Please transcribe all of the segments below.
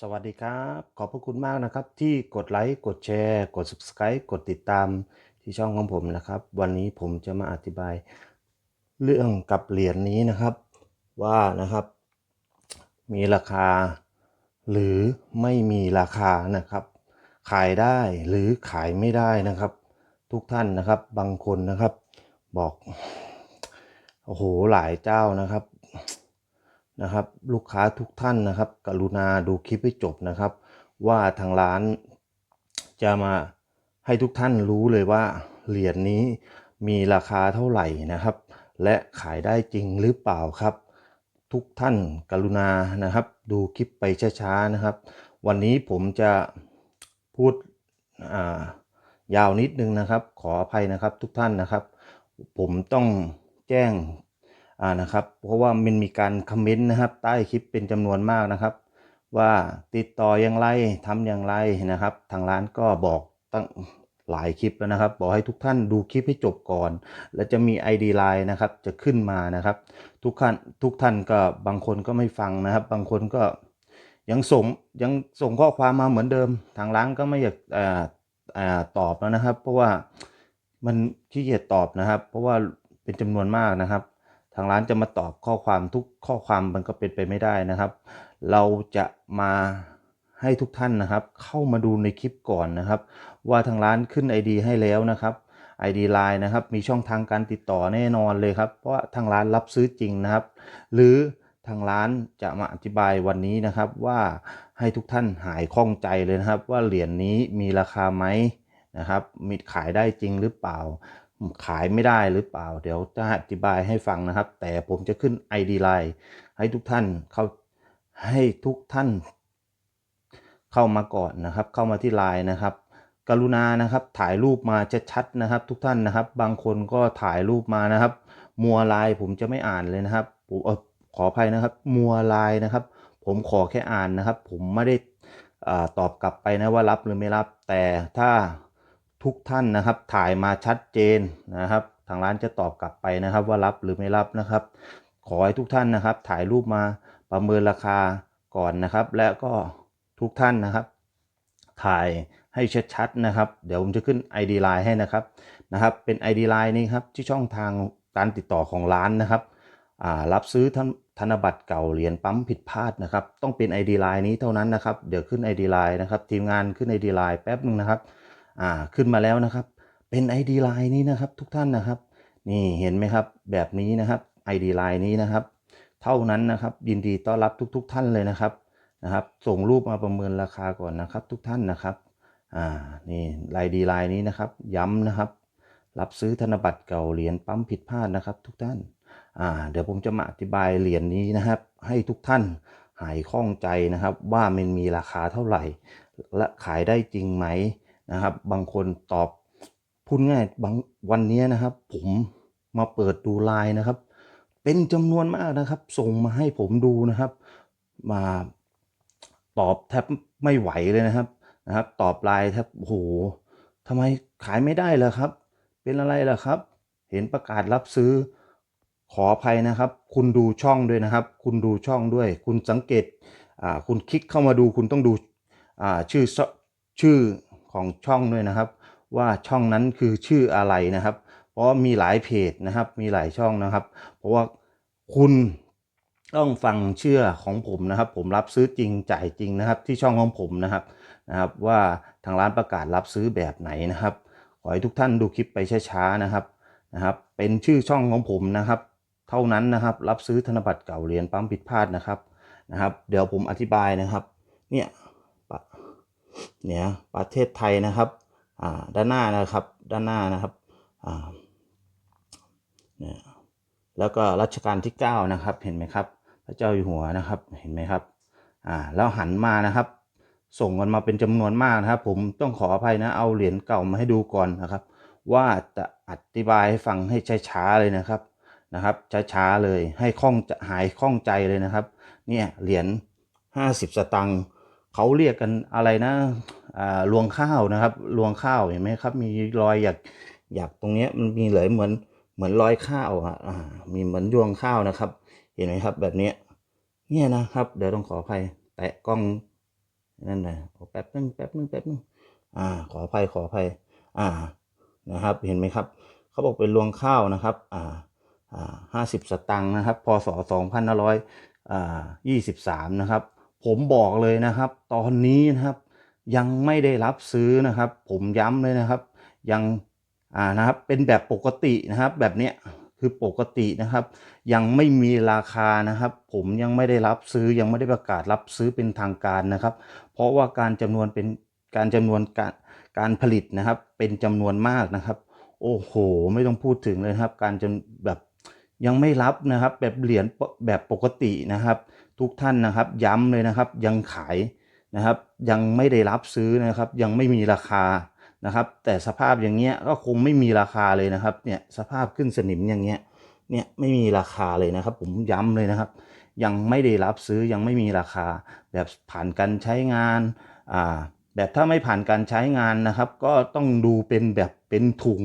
สวัสดีครับ ขอบพระคุณมากนะครับ ที่กดไลค์กดแชร์ กด Subscribe กดติดตามที่ช่องของผมนะครับ วันนี้ผมจะมาอธิบาย เรื่องกับเหรียญนี้นะครับว่านะครับ มีราคา หรือไม่มีราคานะครับ ขายได้หรือขายไม่ได้นะครับ ทุกท่านนะครับบางคนนะครับ บอกโอ้โหหลายเจ้านะครับ นะครับ ลูกค้าทุกท่านนะครับ กรุณาดูคลิปให้จบนะครับ ว่าทางร้านจะมาให้ทุกท่านรู้เลยว่าเหรียญนี้มีราคาเท่าไหร่นะครับ และขายได้จริงหรือเปล่าครับ ทุกท่านกรุณานะครับ ดูคลิปไปช้าๆนะครับ วันนี้ผมจะพูดายาวนิดนึงนะครับ ขออภัยนะครับทุกท่านนะครับ ผมต้องแจ้ง อ่านะครับ เพราะว่ามันมีการคอมเมนต์นะครับ ใต้คลิปเป็นจำนวนมากนะครับ ว่าติดต่ออย่างไรทำอย่างไรนะครับ ทางร้านก็บอกตั้งหลายคลิปแล้วนะครับ บอกให้ทุกท่านดูคลิปให้จบก่อน แล้วจะมี ID Line นะครับ จะขึ้นมานะครับ ทุกท่านทุกท่านก็บางคนก็ไม่ฟังนะครับ บางคนก็ยังส่งยังส่งข้อความมาเหมือนเดิม ทางร้านก็ไม่อยากอ่าอ่าตอบแล้วนะครับ เพราะว่ามันขี้เกียจตอบนะครับ เพราะว่าเป็นจำนวนมากนะครับ ทางร้านจะมาตอบข้อความทุกข้อความมันก็เป็นไปไม่ได้นะครับ เราจะมาให้ทุกท่านนะครับ เข้ามาดูในคลิปก่อนนะครับ ว่าทางร้านขึ้น ID ให้แล้วนะครับ ID Line นะครับ มีช่องทางการติดต่อแน่นอนเลยครับ เพราะทางร้านรับซื้อจริงนะครับ หรือทางร้านจะมาอธิบายวันนี้นะครับ ว่าให้ทุกท่านหายข้องใจเลยนะครับ ว่าเหรียญนี้มีราคาไหมนะครับมีขายได้จริงหรือเปล่า ขายไม่ได้หรือเปล่า เดี๋ยวจะอธิบายให้ฟังนะครับ แต่ผมจะขึ้น ID Line ให้ทุกท่านเข้าให้ทุกท่าน เข้ามาก่อนนะครับ เข้ามาที่ไลน์นะครับ กรุณานะครับถ่ายรูปมาชัดๆนะครับ ทุกท่านนะครับ บางคนก็ถ่ายรูปมานะครับ มัวไลน์ผมจะไม่อ่านเลยนะครับผมออขออภัยนะครับ มัวไลน์นะครับ ผมขอแค่อ่านนะครับ ผมไม่ได้อาตอบกลับไปนะว่ารับหรือไม่รับ แต่ถ้า ทุกท่านนะครับ ถ่ายมาชัดเจนนะครับ ทางร้านจะตอบกลับไปนะครับ ว่ารับหรือไม่รับนะครับ ขอให้ทุกท่านนะครับ ถ่ายรูปมาประเมินราคาก่อนนะครับ และก็ทุกท่านนะครับ ถ่ายให้ชัดๆนะครับ เดี๋ยวผมจะขึ้น ID Line ให้นะครับนะครับ เป็น ID Line นี้ครับที่ช่องทางการติดต่อของร้านนะครับรับซื้อธนบัตรเก่าเหรียญปั๊มผิดพลาดนะครับ ต้องเป็น ID Line นี้เท่านั้นนะครับ เดี๋ยวขึ้น ID Line นะครับ ทีมงานขึ้น ID Line แป๊บนึงนะครับ อ่าขึ้นมาแล้วนะครับ เป็น ID Line นี้นะครับทุกท่านนะครับ นี่เห็นไหมครับแบบนี้นะครับ ID Line นี้นะครับ เท่านั้นนะครับยินดีต้อนรับทุก ๆท่านเลยนะครับนะครับ ส่งรูปมาประเมินราคาก่อนนะครับ ทุกท่านนะครับอ่านี่ลายดีลายนี้นะครับ ย้ำนะครับ รับซื้อธนบัตรเก่าเหรียญปั๊มผิดพลาดนะครับ ทุกท่านอ่าเดี๋ยวผมจะมาอธิบายเหรียญนี้นะครับ ให้ทุกท่านหายข้องใจนะครับ ว่ามันมีราคาเท่าไหร่ และขายได้จริงไหม นะครับ บางคนตอบพูดง่ายบางวันนี้นะครับ ผมมาเปิดดูไลน์นะครับ เป็นจำนวนมากนะครับ ส่งมาให้ผมดูนะครับ มาตอบแทบไม่ไหวเลยนะครับนะครับ ตอบไลน์แทบโอ้โหทำไมขายไม่ได้ล่ะครับ เป็นอะไรล่ะครับ เห็นประกาศรับซื้อขออภัยนะครับ คุณดูช่องด้วยนะครับ คุณดูช่องด้วย คุณสังเกตคุณคลิกเข้ามาดูคุณต้องดูชื่อชื่อ ของช่องด้วยนะครับ ว่าช่องนั้นคือชื่ออะไรนะครับ เพราะมีหลายเพจนะครับ มีหลายช่องนะครับ เพราะว่าคุณต้องฟังเชื่อของผมนะครับ ผมรับซื้อจริงจ่ายจริงนะครับ ที่ช่องของผมนะครับนะครับ ว่าทางร้านประกาศรับซื้อแบบไหนนะครับ ขอให้ทุกท่านดูคลิปไปช้าๆนะครับนะครับ เป็นชื่อช่องของผมนะครับ เท่านั้นนะครับ รับซื้อธนบัตรเก่าเหรียญปั๊มผิดพลาดนะครับนะครับ เดี๋ยวผมอธิบายนะครับ เนี่ย เนี่ยประเทศไทยนะครับอ่าด้านหน้านะครับด้านหน้านะครับอ่าเนี่ยแล้วก็รัชกาลที่ 9 นะครับเห็นไหมครับ พระเจ้าอยู่หัวนะครับเห็นไหมครับอ่าแล้วหันมานะครับ ส่งกันมาเป็นจำนวนมากนะครับ ผมต้องขออภัยนะเอาเหรียญเก่ามาให้ดูก่อนนะครับ ว่าจะอธิบายให้ฟังให้ช้าๆเลยนะครับนะครับช้าๆเลยให้คล่องจะหายคล่องใจเลยนะครับ เนี่ยเหรียญ50 สตังค์ เขาเรียกกันอะไรนะลวงข้าวนะครับลวงข้าวเห็นไหมครับ มีรอยอยากอยากตรงนี้มันมีเลยเหมือนเหมือนรอยข้าวอะมีเหมือนยวงข้าวนะครับ เห็นไหมครับ แบบนี้เนี่ยนะครับ เดี๋ยวต้องขออภัยแตะกล้องนั่นนะแป๊บนึงแป๊บนึงแป๊บนึงอ่า ขออภัยขออภัยอ่านะครับ เห็นไหมครับ เขาบอกเป็นรวงข้าวนะครับ อ่าอ่าห้าสิบสตังค์นะครับพศสองพันห้าร้อยอ่ายี่สิบสามนะครับ ผมบอกเลยนะครับ ตอนนี้นะครับ ยังไม่ได้รับซื้อนะครับ ผมย้ำเลยนะครับ ยังอ่านะครับเป็นแบบปกตินะครับ แบบเนี้ยคือปกตินะครับ ยังไม่มีราคานะครับ ผมยังไม่ได้รับซื้อยังไม่ได้ประกาศรับซื้อเป็นทางการนะครับ เพราะว่าการจำนวนเป็นการจำนวนการการผลิตนะครับ เป็นจำนวนมากนะครับ โอ้โห ไม่ต้องพูดถึงเลยครับ การจำแบบยังไม่รับนะครับ แบบเหรียญแบบปกตินะครับ ทุกท่านนะครับ ย้ำเลยนะครับ ยังขายนะครับ ยังไม่ได้รับซื้อนะครับ ยังไม่มีราคานะครับ แต่สภาพอย่างเงี้ยก็คงไม่มีราคาเลยนะครับ เนี่ยสภาพขึ้นสนิมอย่างเงี้ยเนี่ยไม่มีราคาเลยนะครับ ผมย้ำเลยนะครับ ยังไม่ได้รับซื้อยังไม่มีราคา แบบผ่านการใช้งานอ่าแบบถ้าไม่ผ่านการใช้งานนะครับ ก็ต้องดูเป็นแบบเป็นถุง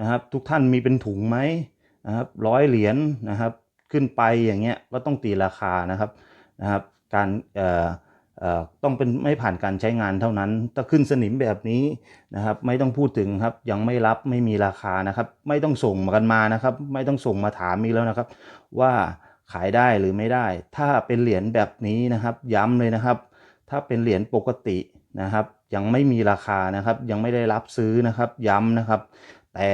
นะครับ ทุกท่านมีเป็นถุงไหมนะครับร้อยเหรียญนะครับ ขึ้นไปอย่างเงี้ยก็ต้องตีราคานะครับนะครับ การเอ่อเอ่อต้องเป็นไม่ผ่านการใช้งานเท่านั้น ถ้าขึ้นสนิมแบบนี้นะครับ ไม่ต้องพูดถึงครับยังไม่รับไม่มีราคานะครับ ไม่ต้องส่งมากันมานะครับ ไม่ต้องส่งมาถามมีแล้วนะครับ ว่าขายได้หรือไม่ได้ ถ้าเป็นเหรียญแบบนี้นะครับ ย้ำเลยนะครับ ถ้าเป็นเหรียญปกตินะครับ ยังไม่มีราคานะครับ ยังไม่ได้รับซื้อนะครับ ย้ำนะครับ แต่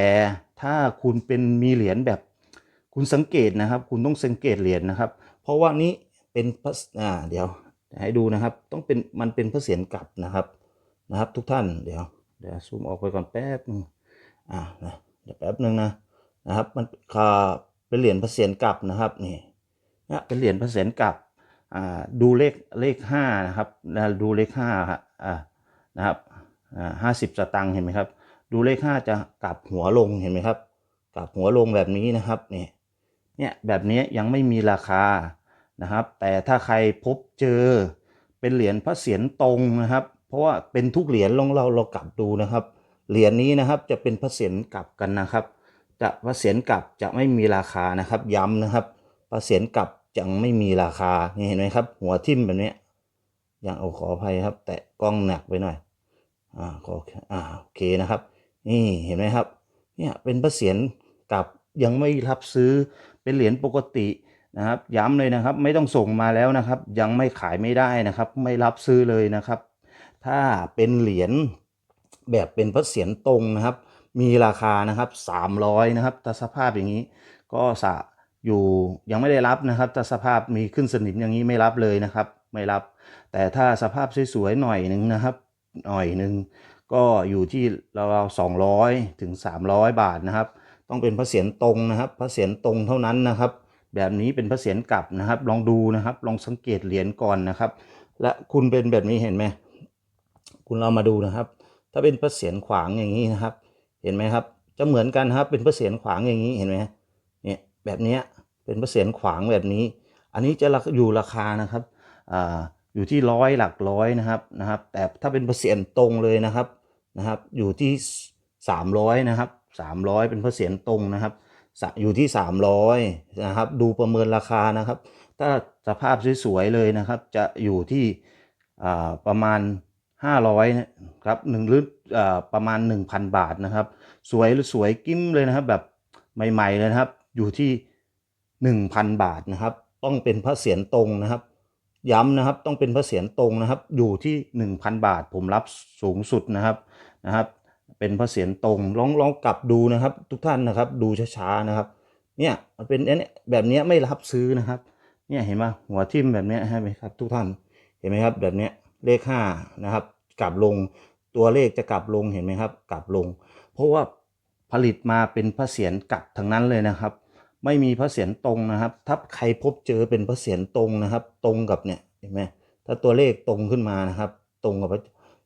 ถ้าคุณเป็นมีเหรียญแบบ คุณสังเกตนะครับ คุณต้องสังเกตเหรียญนะครับ เพราะว่านี้เป็นพระอ่าเดี๋ยวให้ดูนะครับ ต้องเป็นมันเป็นพระเศียรกลับนะครับนะครับ ทุกท่านเดี๋ยวเดี๋ยวซูมออกไปก่อนแป๊บนึงอ่านะเดี๋ยวแป๊บนึงนะนะครับ มันคาเป็นเหรียญพระเศียรกลับนะครับนี่นะเป็นเหรียญพระเศียรกลับอ่าดูเลขเลขห้านะครับนะดูเลขห้าครับอ่านะครับอ่าห้าสิบสตางค์เห็นไหมครับ ดูเลขห้าจะกลับหัวลงเห็นไหมครับ กลับหัวลงแบบนี้นะครับนี่ เนี่ยแบบนี้ยังไม่มีราคานะครับ แต่ถ้าใครพบเจอเป็นเหรียญพระเศียรตรงนะครับ เพราะว่าเป็นทุกเหรียญลองเราเรากลับดูนะครับ เหรียญนี้นะครับจะเป็นพระเศียรกลับกันนะครับ จะพระเศียรกลับจะไม่มีราคานะครับ ย้ำนะครับพระเศียรกลับจะไม่มีราคานี่เห็นไหมครับ หัวทิ่มแบบนี้อย่างเอาขออภัยครับ แตะกล้องหนักไปหน่อยอ่าขออ่าโอเคนะครับ นี่เห็นไหมครับ เนี่ยเป็นพระเศียรกลับยังไม่รับซื้อ เป็นเหรียญปกตินะครับ ย้ำเลยนะครับ ไม่ต้องส่งมาแล้วนะครับ ยังไม่ขายไม่ได้นะครับ ไม่รับซื้อเลยนะครับ ถ้าเป็นเหรียญแบบเป็นพระเศียรตรงนะครับ มีราคานะครับ 300 นะครับถ้าสภาพอย่างนี้ ก็สะอยู่ยังไม่ได้รับนะครับถ้าสภาพมีขึ้นสนิมอย่างนี้ไม่รับเลยนะครับ ไม่รับ แต่ถ้าสภาพสวยๆหน่อยหนึ่งนะครับ หน่อยหนึ่งก็อยู่ที่ราวๆสองร้อยถึงสามร้อยบาทนะครับ ต้องเป็นพระเศียรตรงนะครับ พระเศียรตรงเท่านั้นนะครับ แบบนี้เป็นพระเศียรกลับนะครับ ลองดูนะครับ ลองสังเกตเหรียญก่อนนะครับ และคุณเป็นแบบนี้เห็นไหมคุณเรามาดูนะครับ ถ้าเป็นพระเศียรขวางอย่างนี้นะครับ เห็นไหมครับ จะเหมือนกันครับ เป็นพระเศียรขวางอย่างนี้เห็นไหมเนี่ยแบบนี้เป็นพระเศียรขวางแบบนี้ อันนี้จะอยู่ราคานะครับอ่าอยู่ที่ร้อยหลักร้อยนะครับนะครับ แต่ถ้าเป็นพระเศียรตรงเลยนะครับนะครับ อยู่ที่สามร้อยนะครับ สามร้อยเป็นพระเศียรตรงนะครับ อยู่ที่สามร้อยนะครับ ดูประเมินราคานะครับ ถ้าสภาพสวยๆเลยนะครับ จะอยู่ที่ประมาณ 500นะครับหนึ่งหรือประมาณ 1,000 บาทนะครับ สวยสวยกิ้มเลยนะครับ แบบใหม่ๆเลยนะครับ อยู่ที่ 1,000 บาทนะครับ ต้องเป็นพระเศียรตรงนะครับย้ำนะครับต้องเป็นพระเศียรตรงนะครับ อยู่ที่ 1,000 บาทผมรับสูงสุดนะครับนะครับ เป็นพระเศียรตรงลองลองกลับดูนะครับ ทุกท่านนะครับ ดูช้าๆนะครับ เนี่ยมันเป็นอันนี้แบบนี้ไม่รับซื้อนะครับ เนี่ยเห็นไหมหัวทิ่มแบบนี้ใช่ไหมครับ ทุกท่านเห็นไหมครับ แบบนี้เลขห้านะครับ กลับลงตัวเลขจะกลับลงเห็นไหมครับ กลับลง เพราะว่าผลิตมาเป็นพระเศียรกลับทั้งนั้นเลยนะครับ ไม่มีพระเศียรตรงนะครับ ถ้าใครพบเจอเป็นพระเศียรตรงนะครับ ตรงกับเนี่ยเห็นไหมถ้าตัวเลขตรงขึ้นมานะครับ ตรงกับพระ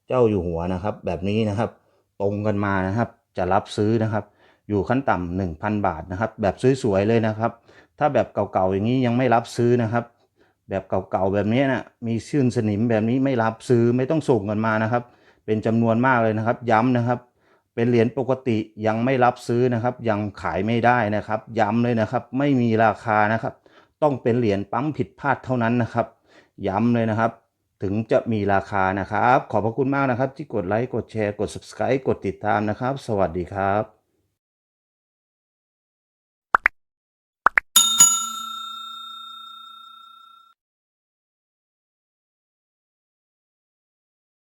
เจ้าอยู่หัวนะครับ แบบนี้นะครับ ตรงกันมานะครับ จะรับซื้อนะครับ อยู่ขั้นต่ำหนึ่งพันบาทนะครับ แบบสวยๆเลยนะครับ ถ้าแบบเก่าๆอย่างนี้ยังไม่รับซื้อนะครับ แบบเก่าๆแบบนี้นะมีชื่นสนิมแบบนี้ไม่รับซื้อไม่ต้องส่งกันมานะครับ เป็นจำนวนมากเลยนะครับ ย้ำนะครับเป็นเหรียญปกติยังไม่รับซื้อนะครับ ยังขายไม่ได้นะครับ ย้ำเลยนะครับ ไม่มีราคานะครับ ต้องเป็นเหรียญปั๊มผิดพลาดเท่านั้นนะครับ ย้ำเลยนะครับ ถึงจะมีราคานะครับ ขอบพระคุณมากนะครับ ที่กดไลค์ กดแชร์ กด subscribe กดติดตามนะครับ สวัสดีครับ